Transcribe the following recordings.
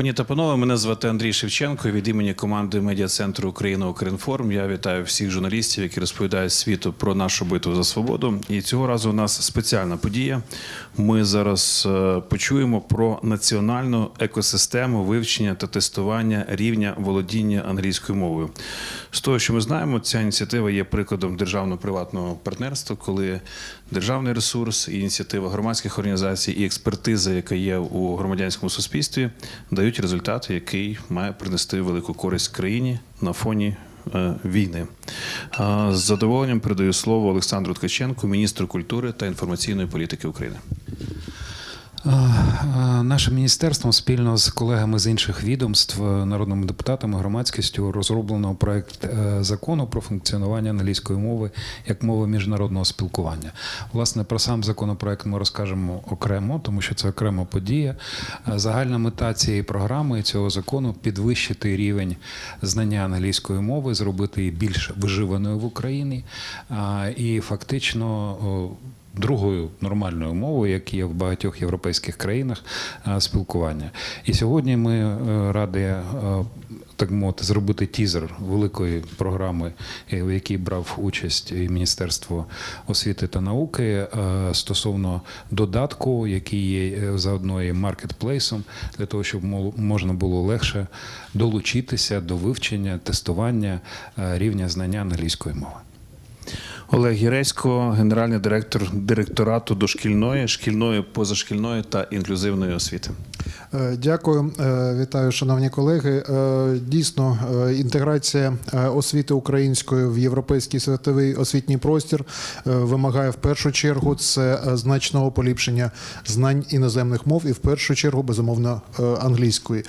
Пані та панове, мене звати Андрій Шевченко. Від імені команди медіа центру Україна Укрінформ. Я вітаю всіх журналістів, які розповідають світу про нашу битву за свободу. І цього разу у нас спеціальна подія. Ми зараз е, почуємо про національну екосистему вивчення та тестування рівня володіння англійською мовою. З того, що ми знаємо, ця ініціатива є прикладом державно-приватного партнерства, коли державний ресурс, ініціатива громадських організацій і експертиза, яка є у громадянському суспільстві, дають результат, який має принести велику користь країні на фоні. е, Війни з задоволенням передаю слово Олександру Ткаченку, міністру культури та інформаційної політики України. Е, е, Наше міністерство спільно з колегами з інших відомств, е, народними депутатами, громадськістю розроблено проект е, закону про функціонування англійської мови як мови міжнародного спілкування. Власне, про сам законопроект ми розкажемо окремо, тому що це окрема подія. Загальна мета цієї програми і цього закону підвищити рівень знання англійської мови, зробити її більш виживаною в Україні і фактично. Другою нормальною мовою, як є в багатьох європейських країнах е, спілкування. І сьогодні ми е, раді. е, Так мовити, зробити тізер великої програми, в якій брав участь і Міністерство освіти та науки стосовно додатку, який є заодно і маркетплейсом, для того, щоб можна було легше долучитися до вивчення, тестування рівня знання англійської мови. Олег Гіресько, генеральний директор директорату дошкільної, шкільної, позашкільної та інклюзивної освіти. Е, Дякую, Е, вітаю, шановні колеги. Е, Дійсно, інтеграція освіти української в європейський світовий освітній простір вимагає в першу чергу це значного поліпшення знань іноземних мов і в першу чергу безумовно англійської.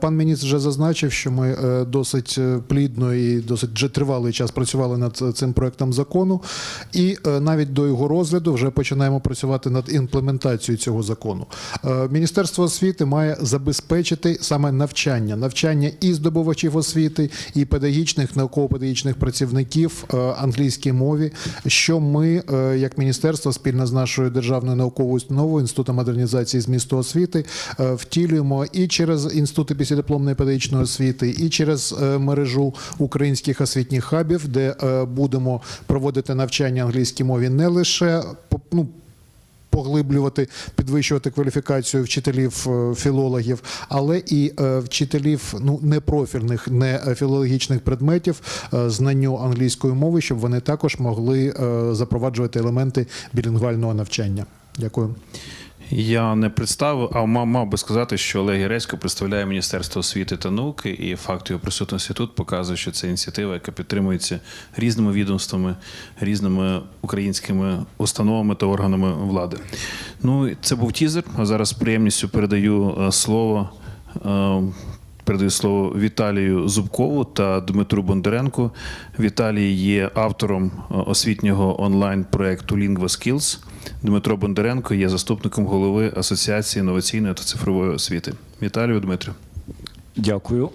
Пан міністр вже зазначив, що ми досить плідно і досить вже тривалий час працювали над цим проектом закону, і е, навіть до його розгляду вже починаємо працювати над імплементацією цього закону. Е, Міністерство освіти має забезпечити саме навчання, навчання і здобувачів освіти, і педагогічних, науково-педагогічних працівників е, англійській мові, що ми, як міністерство, спільно з нашою державною науковою установою інститутом модернізації змісту освіти, е, втілюємо і через інститути післядипломної педагогічної освіти, і через мережу українських освітніх хабів, де будемо проводити навчання англійській мові не лише ну, поглиблювати, підвищувати кваліфікацію вчителів е, філологів, але і е, вчителів ну непрофільних, не е, філологічних предметів знанню англійської мови, щоб вони також могли запроваджувати елементи білінгвального навчання. Дякую. Я не представив, а мав, би сказати, що Олег Гіресько представляє Міністерство освіти та науки, і факт його присутності тут показує, що це ініціатива, яка підтримується різними відомствами, різними українськими установами та органами влади. Ну, це був тізер. А зараз з приємністю передаю е, слово. Передаю слово Віталію Зубкову та Дмитру Бондаренку. Віталій є автором е, освітнього онлайн-проекту Lingua Skills. Дмитро Бондаренко є заступником голови Асоціації інноваційної та цифрової освіти. Віталію, Дмитру. Дякую.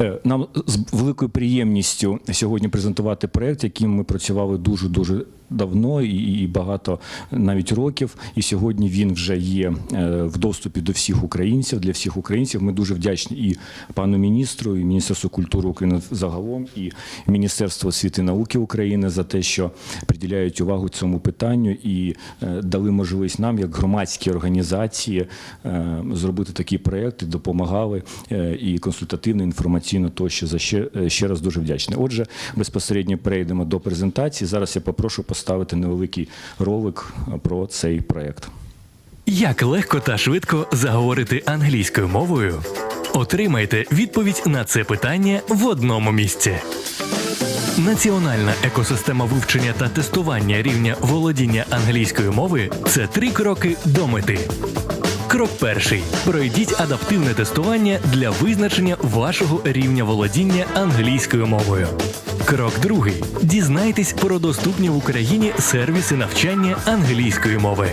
Е, Нам з великою приємністю сьогодні презентувати проект, яким ми працювали дуже дуже давно і, багато навіть років. І сьогодні він вже є е, в доступі до всіх українців. Для всіх українців ми дуже вдячні і пану міністру, і Міністерству культури України загалом, і Міністерству освіти і науки України за те, що приділяють увагу цьому питанню і е, дали можливість нам, як громадські організації, е, зробити такі проекти, допомагали і консультативно, інформаційно тощо за ще, ще раз дуже вдячний. Отже, безпосередньо перейдемо до презентації. Зараз я попрошу поставити невеликий ролик про цей проект. Як легко та швидко заговорити англійською мовою? Отримайте відповідь на це питання в одному місці. Національна екосистема вивчення та тестування рівня володіння англійської мови це три кроки до мети. Крок перший. Пройдіть адаптивне тестування для визначення вашого рівня володіння англійською мовою. Крок другий. Дізнайтесь про доступні в Україні сервіси навчання англійської мови.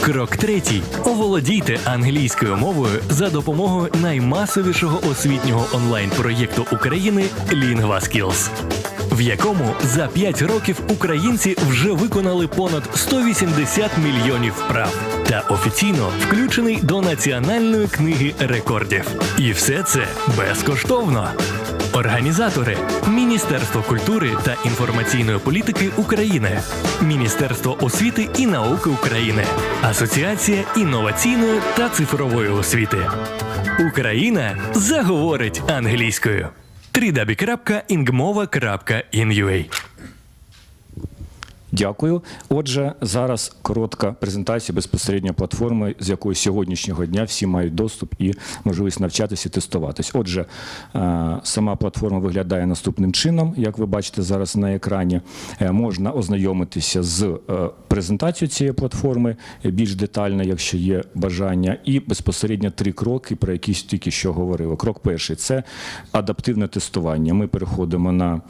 Крок третій. Оволодійте англійською мовою за допомогою наймасовішого освітнього онлайн-проєкту України LinguaSkills, в якому за 5 років українці вже виконали понад 180 мільйонів вправ та офіційно включений до Національної книги рекордів. І все це безкоштовно. Організатори Міністерство культури та інформаційної політики України, Міністерство освіти і науки України, Асоціація інноваційної та цифрової освіти. Україна заговорить англійською. www.ingmova.in.ua Дякую. Отже, зараз коротка презентація безпосередньо платформи, з якої сьогоднішнього дня всі мають доступ і можливість навчатися і тестуватись. Отже, е, сама платформа виглядає наступним чином. Як ви бачите зараз на екрані, Е, можна ознайомитися з е, презентацією цієї платформи більш детально, якщо є бажання, і безпосередньо три кроки, про які тільки що говорили. Крок перший це адаптивне тестування. Ми переходимо на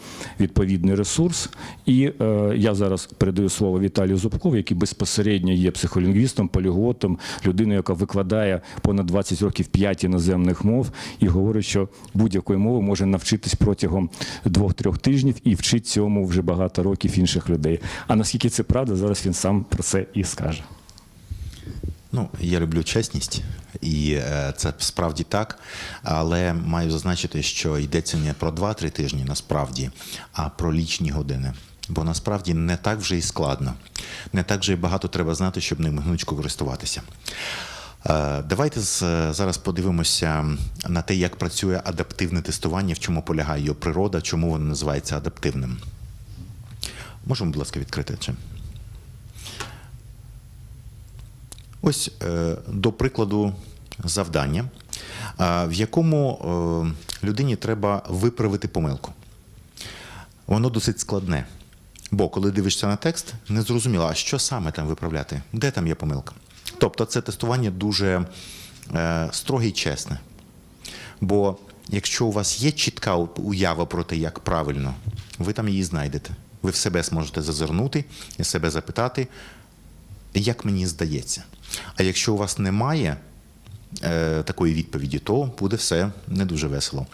відповідний ресурс, і я зараз передаю слово Віталію Зубкову, який безпосередньо є психолінгвістом, поліглотом, людиною, яка викладає понад 20 років 5 іноземних мов, і говорить, що будь-якої мови може навчитись протягом двох-трьох тижнів і вчить цьому вже багато років інших людей. А наскільки це правда, зараз він сам про це і скаже. Ну, я люблю чесність, і е, це справді так. Але маю зазначити, що йдеться не про 2-3 тижні насправді, а про лічні години. Бо насправді не так вже і складно, не так вже і багато треба знати, щоб ним гнучко користуватися. Е, Давайте зараз подивимося на те, як працює адаптивне тестування, в чому полягає його природа, чому воно називається адаптивним. Можемо, будь ласка, відкрити чи? Ось е, до прикладу завдання, е, в якому е, людині треба виправити помилку. Воно досить складне. Бо коли дивишся на текст, не зрозуміло, а що саме там виправляти, де там є помилка. Тобто це тестування дуже е, строге і чесне. Бо якщо у вас є чітка уява про те, як правильно, ви там її знайдете. Ви в себе зможете зазирнути і себе запитати, як мені здається. А якщо у вас немає е, такої відповіді, то буде все не дуже весело.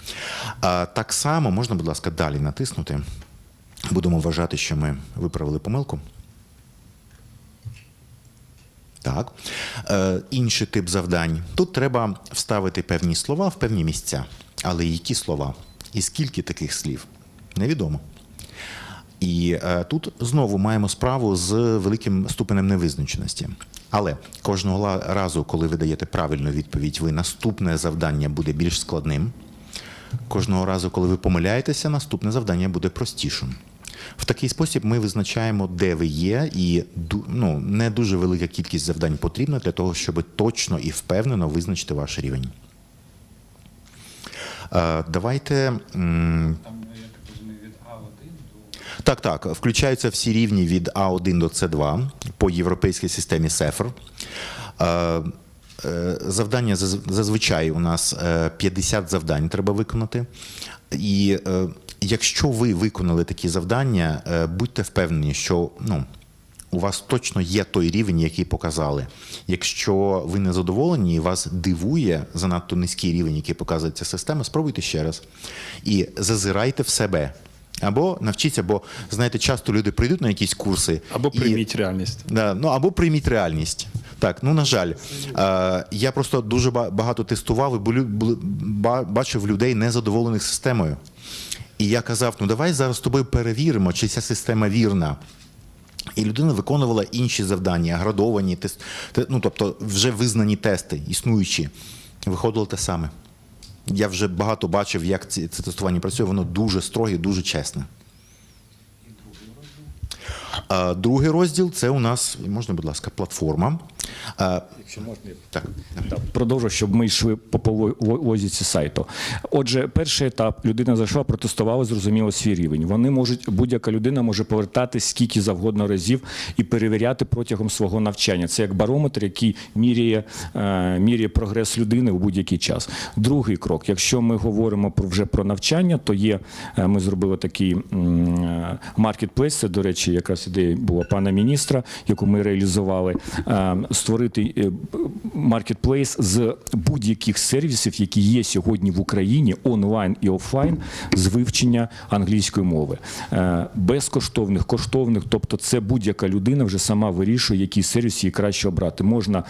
А, так само можна, будь ласка, далі натиснути. Будемо вважати, що ми виправили помилку. Так. Е, інший тип завдань. Тут треба вставити певні слова в певні місця. Але які слова? І скільки таких слів? Невідомо. І е, тут знову маємо справу з великим ступенем невизначеності. Але кожного разу, коли ви даєте правильну відповідь, ви наступне завдання буде більш складним. Кожного разу, коли ви помиляєтеся, наступне завдання буде простішим. В такий спосіб ми визначаємо, де ви є, і ну, не дуже велика кількість завдань потрібна для того, щоб точно і впевнено визначити ваш рівень. Е, Давайте. м, так, так. Включаються всі рівні від А1 до С2 по європейській системі СЕФР. Е, е, Завдання зазвичай у нас е, 50 завдань треба виконати. І якщо ви виконали такі завдання, е, будьте впевнені, що ну, у вас точно є той рівень, який показали. Якщо ви не задоволені і вас дивує занадто низький рівень, який показує ця система, спробуйте ще раз. І зазирайте в себе. Або навчіться, бо знаєте, часто люди прийдуть на якісь курси Або і- прийміть реальність. Да, ну або прийміть реальність. Так, ну на жаль, е, я просто дуже ба- багато тестував і бачив людей незадоволених системою. І я казав: ну давай зараз з тобою перевіримо, чи ця система вірна. І людина виконувала інші завдання, градовані, тест, ну, тобто вже визнані тести, існуючі. Виходило те саме. Я вже багато бачив, як це тестування працює, воно дуже строге, дуже чесне. Другий розділ це у нас, можна, будь ласка, платформа. Якщо можна, Так. Так, продовжу, щоб ми йшли по лозіці сайту. Отже, перший етап людина зайшла, протестувала, зрозуміла свій рівень. Вони можуть, будь-яка людина може повертатись скільки завгодно разів і перевіряти протягом свого навчання. Це як барометр, який міряє, е, міряє прогрес людини у будь-який час. Другий крок, якщо ми говоримо про вже про навчання, то є е, ми зробили такий маркетплейс. Це, до речі, якраз ідея була пана міністра, яку ми реалізували. Створити е, маркетплейс з будь-яких сервісів, які є сьогодні в Україні, онлайн і офлайн, з вивчення англійської мови. Е, Безкоштовних, коштовних, тобто це будь-яка людина вже сама вирішує, який сервіс їй краще обрати. Можна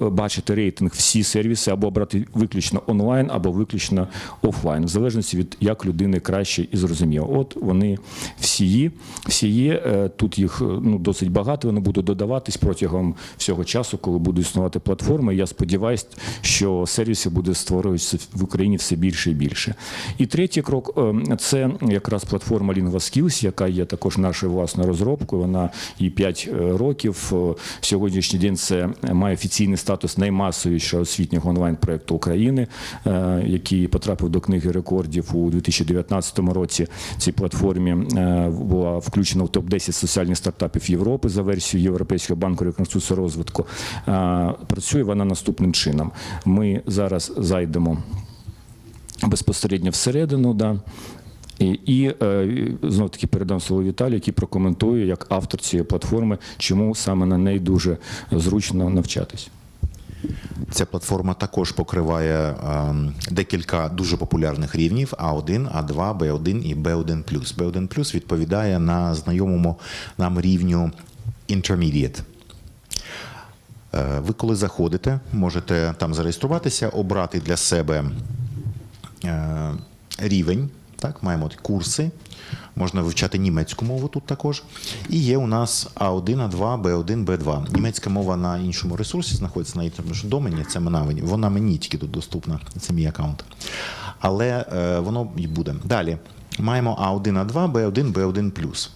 бачити рейтинг всі сервіси або обрати виключно онлайн, або виключно офлайн, в залежності від як людини краще і зрозуміло. От вони всі є, всі є. Е, Тут їх ну досить багато. Вони будуть додаватись протягом всього часу, коли буде існувати платформа. Я сподіваюся, що сервісів буде створюватися в Україні все більше і більше. І третій крок е, це якраз платформа LinguaSkills, яка є також нашою власною розробкою. Вона і 5 років. Е, Сьогоднішній день це має офіційний статус наймасовішого освітнього онлайн-проєкту України, е, який потрапив до книги рекордів у 2019 році. Цій платформі е, була включена в топ 10 соціальних стартапів Європи за версією Європейського банку реконструкції розвитку. Е, Працює вона наступним чином. Ми зараз зайдемо безпосередньо всередину. Да. І, і е, знов таки передам слово Віталію, який прокоментує як автор цієї платформи, чому саме на неї дуже зручно навчатись. Ця платформа також покриває ем, декілька дуже популярних рівнів: А1, А2, Б1 і Б1+. Б1+, відповідає на знайомому нам рівню Intermediate. Е, Ви коли заходите, можете там зареєструватися, обрати для себе е, рівень. Так, маємо курси. Можна вивчати німецьку мову тут також. І є у нас А1, А2, Б1, Б2. Німецька мова на іншому ресурсі знаходиться на ж домені. Це вона, вона мені тільки тут доступна. Це мій аккаунт. Але е, воно і буде. Далі маємо А1, А2, Б1, Б1+.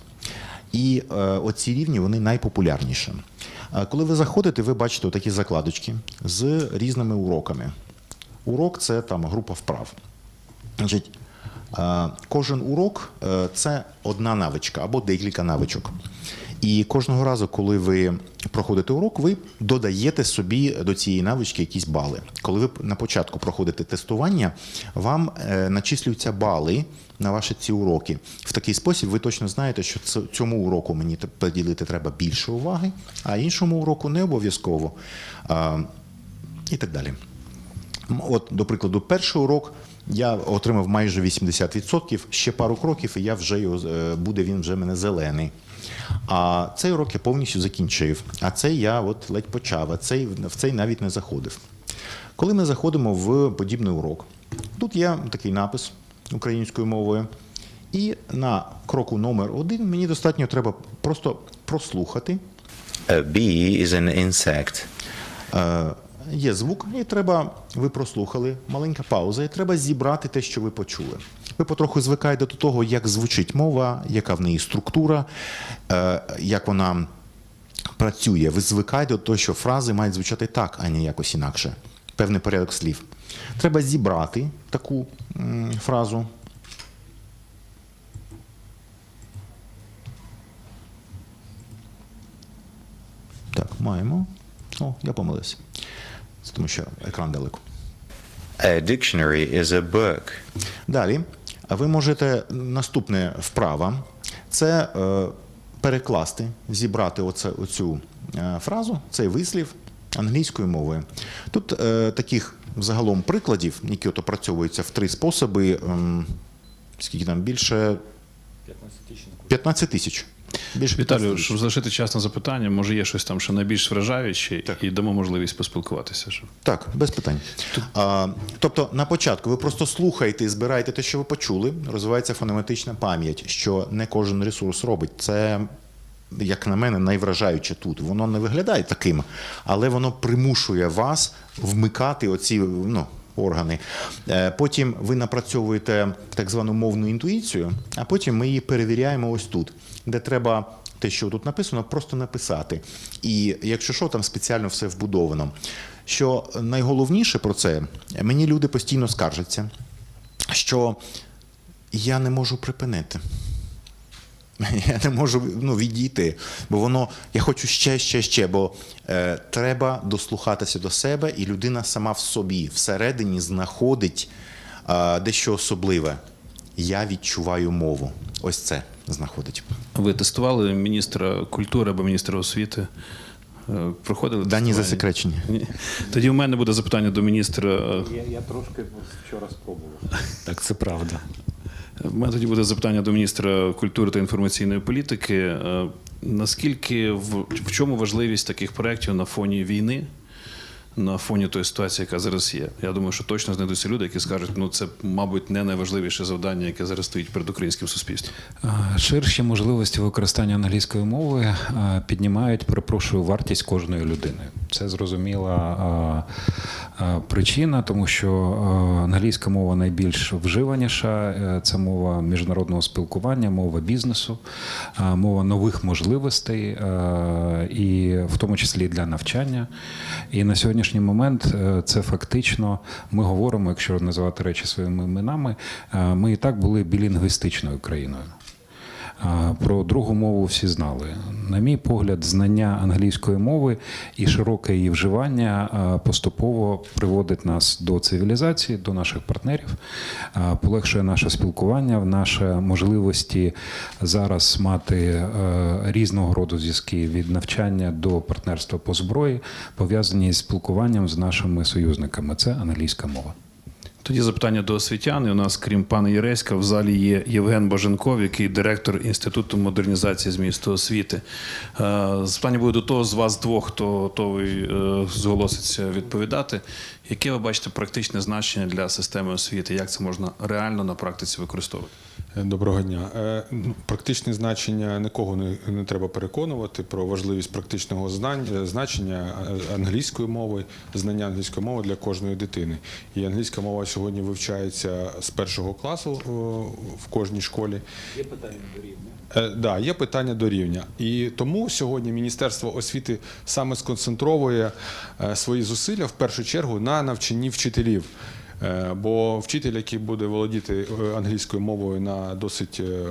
І е, оці рівні вони найпопулярніші. Е, Коли ви заходите, ви бачите такі закладочки з різними уроками. Урок це там група вправ. Значить, е, кожен урок це одна навичка або декілька навичок. І кожного разу, коли ви проходите урок, ви додаєте собі до цієї навички якісь бали. Коли ви на початку проходите тестування, вам е, начислюються бали на ваші ці уроки. В такий спосіб ви точно знаєте, що цьому уроку мені приділити треба більше уваги, а іншому уроку не обов'язково. І так далі. От, до прикладу, перший урок я отримав майже 80%, ще пару кроків, і я вже його, е, буде він вже мене зелений. А цей урок я повністю закінчив. А цей я от ледь почав, а цей, в цей навіть не заходив. Коли ми заходимо в подібний урок, тут є такий напис українською мовою. І на кроку номер один мені достатньо треба просто прослухати A bee is an insect. Е, Є звук, і треба, ви прослухали, маленька пауза, і треба зібрати те, що ви почули. Ви потроху звикаєте до того, як звучить мова, яка в неї структура, е, як вона працює. Ви звикаєте до того, що фрази мають звучати так, а не якось інакше. Певний порядок слів. Треба зібрати таку фразу. Так, маємо. О, я помилився. Це тому що екран далеко. A dictionary is a book. Далі ви можете наступне вправа це е, перекласти, зібрати оце, оцю е, фразу, цей вислів англійською мовою. Тут е, таких загалом прикладів, які от опрацьовуються в три способи. ем, скільки там більше 15 тисяч. Більше 15 Віталію, щоб залишити час на запитання, може є щось там, що найбільш вражаюче, і дамо можливість поспілкуватися. Щоб... Так, без питань. А, тобто, на початку ви просто слухаєте і збираєте те, що ви почули. Розвивається фонематична пам'ять, що не кожен ресурс робить. Це, як на мене, найвражаюче тут. Воно не виглядає таким, але воно примушує вас вмикати оці ну, органи. Е, Потім ви напрацьовуєте так звану мовну інтуїцію, а потім ми її перевіряємо ось тут, де треба те, що тут написано, просто написати. І якщо що, там спеціально все вбудовано. Що найголовніше про це, мені люди постійно скаржаться, що я не можу припинити. Я не можу ну, відійти, бо воно, я хочу ще, ще, ще, бо е, треба дослухатися до себе, і людина сама в собі всередині знаходить е, дещо особливе. Я відчуваю мову. Ось це знаходить. Ви тестували міністра культури або міністра освіти е, Проходили Дані тестування? засекречені. Тоді у мене буде запитання до міністра. Я, я трошки вчора спробував. Так, це правда. У мене тоді буде запитання до міністра культури та інформаційної політики. Е, Наскільки в, чому важливість таких проєктів на фоні війни, на фоні тої ситуації, яка зараз є? Я думаю, що точно знайдуться люди, які скажуть, ну це, мабуть, не найважливіше завдання, яке зараз стоїть перед українським суспільством. Ширші можливості використання англійської мови піднімають, перепрошую, вартість кожної людини. Це зрозуміла причина, тому що англійська мова найбільш вживаніша. Е, Це мова міжнародного спілкування, мова бізнесу, мова нових можливостей, і в тому числі для навчання. І на сьогоднішній момент е, це фактично ми говоримо, якщо називати речі своїми іменами, е, ми і так були білінгвістичною країною. Про другу мову всі знали. На мій погляд, знання англійської мови і широке її вживання поступово приводить нас до цивілізації, до наших партнерів, полегшує наше спілкування, в наші можливості зараз мати е, різного роду зв'язки від навчання до партнерства по зброї, пов'язані з спілкуванням з нашими союзниками. Це англійська мова. Тоді запитання до освітян. І у нас, крім пана Єреська, в залі є Євген Боженков, який директор Інституту модернізації змісту освіти. Е, Запитання буде до того з вас двох, хто готовий е, зголоситься відповідати. Яке ви бачите практичне значення для системи освіти? Як це можна реально на практиці використовувати? Доброго дня. Е, Практичне значення нікого не, не треба переконувати про важливість практичного знань, е, значення е, англійської мови, знання англійської мови для кожної дитини. І англійська мова сьогодні вивчається з першого класу в кожній школі. Є питання до рівня? Да, є питання до рівня. І тому сьогодні Міністерство освіти саме сконцентровує е, свої зусилля в першу чергу на навчанні вчителів. Е, Бо вчитель, який буде володіти е, англійською мовою на досить е,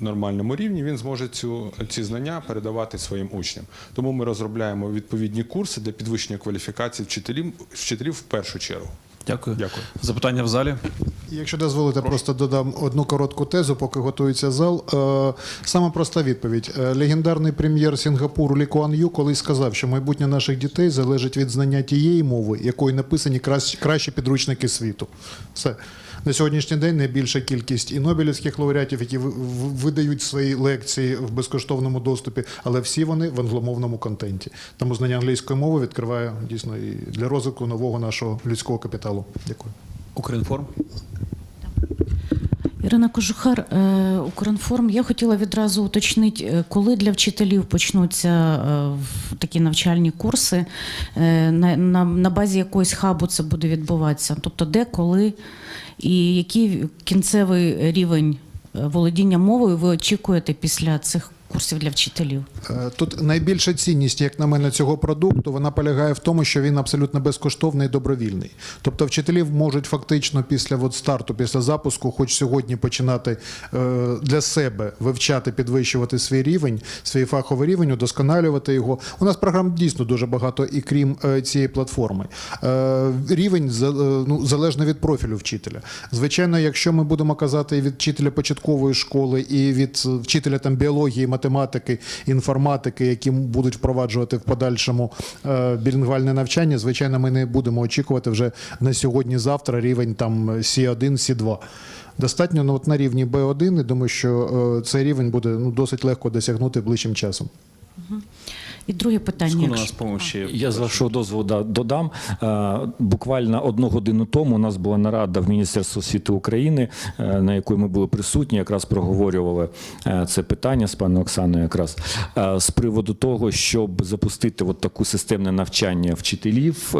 нормальному рівні, він зможе цю, ці знання передавати своїм учням. Тому ми розробляємо відповідні курси для підвищення кваліфікації вчителів, вчителів в першу чергу. Дякую. Дякую. Запитання в залі. Якщо дозволите, просто додам одну коротку тезу, поки готується зал. Е, Саме проста відповідь. Е, Легендарний прем'єр Сінгапуру Лі Куан Ю колись сказав, що майбутнє наших дітей залежить від знання тієї мови, якою написані кращі, підручники світу. Все. На сьогоднішній день найбільша кількість і Нобелівських лауреатів, які ви- видають свої лекції в безкоштовному доступі, але всі вони в англомовному контенті. Тому знання англійської мови відкриває дійсно і для розвитку нового нашого людського капіталу. Дякую. Укрінформ. Ірина Кожухар, е, Укрінформ. Я хотіла відразу уточнити, е, коли для вчителів почнуться е, такі навчальні курси, на, на, на базі якогось хабу це буде відбуватися. Тобто, де, коли і який кінцевий рівень володіння мовою ви очікуєте після цих курсів для вчителів? Е, Тут найбільша цінність, як на мене, цього продукту, вона полягає в тому, що він абсолютно безкоштовний і добровільний. Тобто вчителі можуть фактично після от старту, після запуску, хоч сьогодні починати е, для себе вивчати, підвищувати свій рівень, свій фаховий рівень, удосконалювати його. У нас програм дійсно дуже багато, і крім е, цієї платформи. Рівень ну, залежно від профілю вчителя. Звичайно, якщо ми будемо казати від вчителя початкової школи, і від вчителя там біології, математики, інформатики, які будуть впроваджувати в подальшому е, білінгвальне навчання, звичайно, ми не будемо очікувати вже на сьогодні-завтра рівень там C1, C2. Достатньо ну, от на рівні B1, і думаю, що е, цей рівень буде ну, досить легко досягнути ближчим часом. І друге питання. Якщо- Я з вашого дозволу да, додам. Е, Буквально одну годину тому у нас була нарада в Міністерстві освіти України, е, на якій ми були присутні, якраз проговорювали е, це питання з паном Оксаною, якраз з приводу того, щоб запустити от таку системне навчання вчителів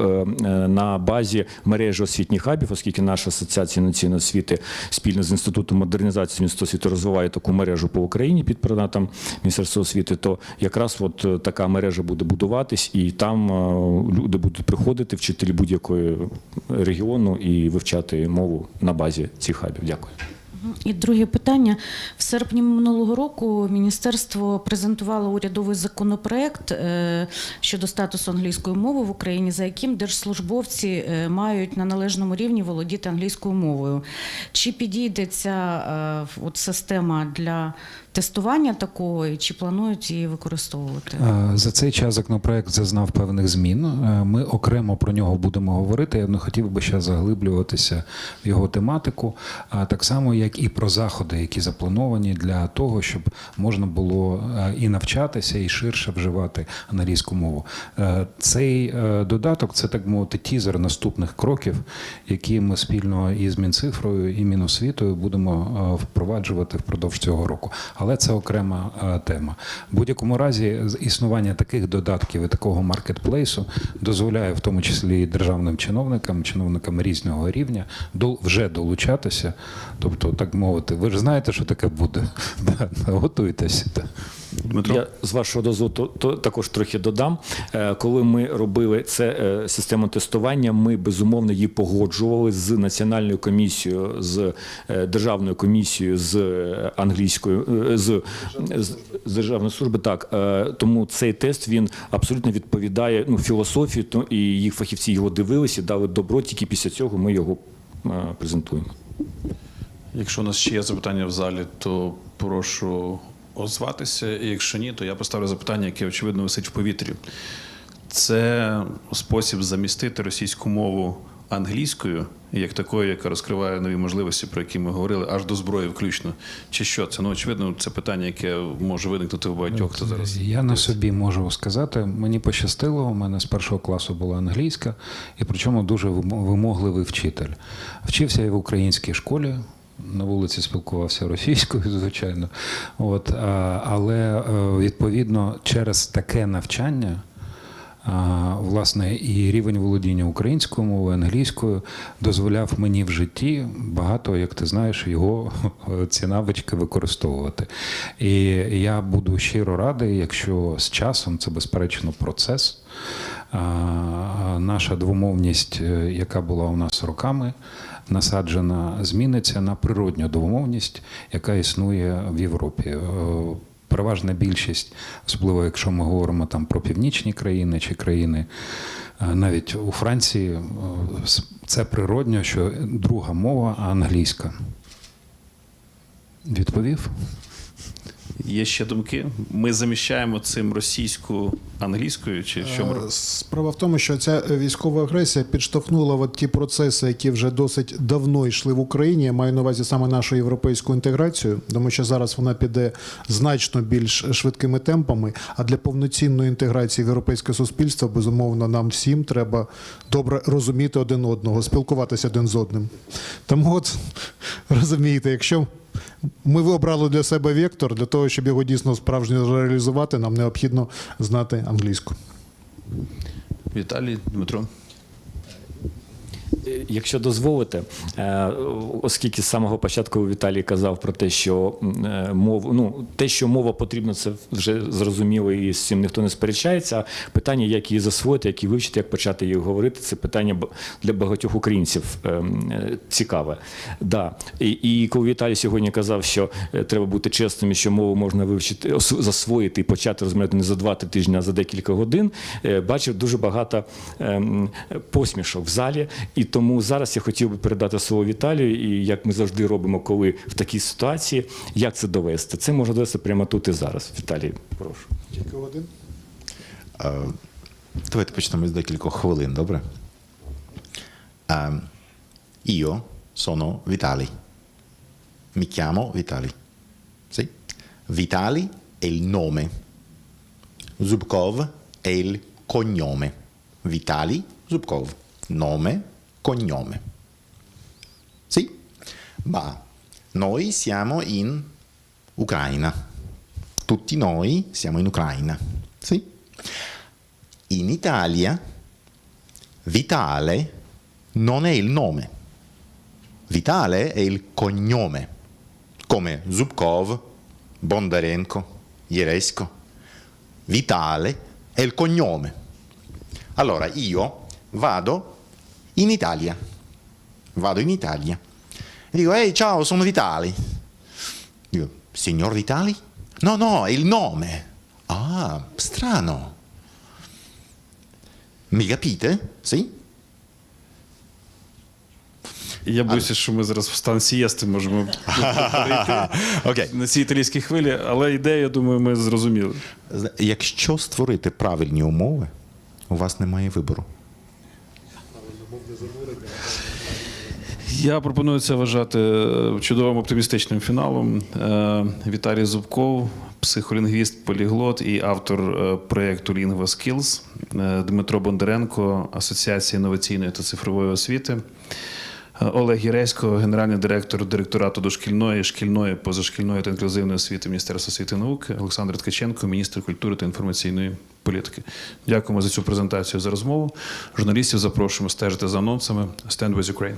на базі мережі освітніх хабів, оскільки наша асоціація національної освіти спільно з інститутом модернізації Міністерства освіти розвиває таку мережу по Україні під патронатом Міністерства освіти, то якраз от така мережа буде будуватись, і там е, люди будуть приходити, вчителі будь-якої регіону і вивчати мову на базі цих хабів. Дякую. І друге питання. В серпні минулого року міністерство презентувало урядовий законопроект е, щодо статусу англійської мови в Україні, за яким держслужбовці е, мають на належному рівні володіти англійською мовою. Чи підійде ця е, от система для тестування такого, і чи планують її використовувати? За цей час законопроект зазнав певних змін. Ми окремо про нього будемо говорити. Я не хотів би ще заглиблюватися в його тематику, а так само, як і про заходи, які заплановані для того, щоб можна було е, і навчатися, і ширше вживати англійську мову. Е, Цей е, додаток це так мовити тізер наступних кроків, які ми спільно із Мінцифрою і Міносвітою будемо впроваджувати впродовж цього року. Але це окрема тема. В будь-якому разі існування таких додатків і такого маркетплейсу дозволяє в тому числі і державним чиновникам, чиновникам різного рівня вже долучатися. Тобто, так мовити, ви ж знаєте, що таке буде. Да, Готуйтеся. Дмитро. Я з вашого дозволу то, то, також трохи додам. Е, Коли ми робили це е, систему тестування, ми безумовно її погоджували з національною комісією, з е, державною комісією з е, англійською е, з, з, з державної служби. Так Е, тому цей тест він абсолютно відповідає ну філософії, то і їх фахівці його дивилися, дали добро. Тільки після цього ми його е, презентуємо. Якщо у нас ще є запитання в залі, то прошу озватися. І якщо ні, то я поставлю запитання, яке очевидно висить в повітрі. Це спосіб замістити російську мову англійською, як такою, яка розкриває нові можливості, про які ми говорили, аж до зброї включно. Чи що це? Ну, очевидно, це питання, яке може виникнути в багатьох, хто зараз. Я на собі можу сказати, мені пощастило, у мене з першого класу була англійська, і причому дуже вимогливий вчитель. Вчився я в українській школі. На вулиці спілкувався російською, звичайно. От, але е, відповідно через таке навчання власне, і рівень володіння українською мовою, англійською дозволяв мені в житті багато, як ти знаєш, його ці навички використовувати. І я буду щиро радий, якщо з часом це безперечно процес. Наша двомовність, е, яка була у нас роками насаджена, зміниться на природню двомовність, яка існує в Європі. Е, переважна більшість, особливо якщо ми говоримо там про північні країни чи країни, е, навіть у Франції, це природньо, що друга мова англійська. Відповів? Є ще думки. Ми заміщаємо цим російську англійською, чи що Е, Справа в тому, що ця військова агресія підштовхнула от ті процеси, які вже досить давно йшли в Україні. Я маю на увазі саме нашу європейську інтеграцію, тому що зараз вона піде значно більш швидкими темпами. А для повноцінної інтеграції в європейське суспільство, безумовно, нам всім треба добре розуміти один одного, спілкуватися один з одним. Тому, от розумієте, якщо ми обрали для себе вектор, для того, щоб його дійсно справжньо реалізувати, нам необхідно знати англійську. Віталій, Дмитро. Якщо дозволите, е, оскільки з самого початку Віталій казав про те, що е, мов, ну, те, що мова потрібна, це вже зрозуміло і з цим ніхто не сперечається. Питання, як її засвоїти, як її вивчити, як почати її говорити, це питання для багатьох українців ем, е, цікаве. Да. І, і коли Віталій сьогодні казав, що треба бути чесним, що мову можна вивчити, засвоїти і почати розмовляти не за два-три тижні, а за декілька годин, бачив дуже багато ем, посмішок в залі. І тому зараз я хотів би передати слово Віталію, і як ми завжди робимо, коли в такій ситуації, як це довести? Це можна довести прямо тут і зараз. Віталій, прошу. Тільки один. Е, Давайте почнемо з декількох хвилин, добре? Е, Io sono Vitali. Mi chiamo Vitali. Sì? Vitali è il nome. Zubkov è il cognome. Vitali Zubkov. Nome, cognome. Sì? Ma noi siamo in Ucraina. Tutti noi siamo in Ucraina. Sì? In Italia Vitale non è il nome. Vitale è il cognome, come Zubkov, Bondarenko, Ieresco. Vitale è il cognome. Allora io vado in Italia. Vado in Italia. E dico, ehi ciao, sono Vitali. Dico, signor Vitali? No, no, è il nome. Ah, strano. Mi capite? Sì? Я боюся, що ми зараз в стан сієсти можемо Окей. на цій італійській хвилі, але ідею, я думаю, ми зрозуміли. Якщо створити правильні умови, у вас немає вибору. Я пропоную це вважати е, чудовим оптимістичним фіналом. Е, Віталій Зубков, психолінгвіст, поліглот і автор е, проєкту Lingua Skills, Дмитро Бондаренко, Асоціація інноваційної та цифрової освіти. Олег Гіресько, генеральний директор директорату дошкільної, шкільної, позашкільної та інклюзивної освіти Міністерства освіти і науки, Олександр Ткаченко, міністр культури та інформаційної політики. Дякуємо за цю презентацію за розмову. Журналістів запрошуємо стежити за анонсами. Stand with Ukraine.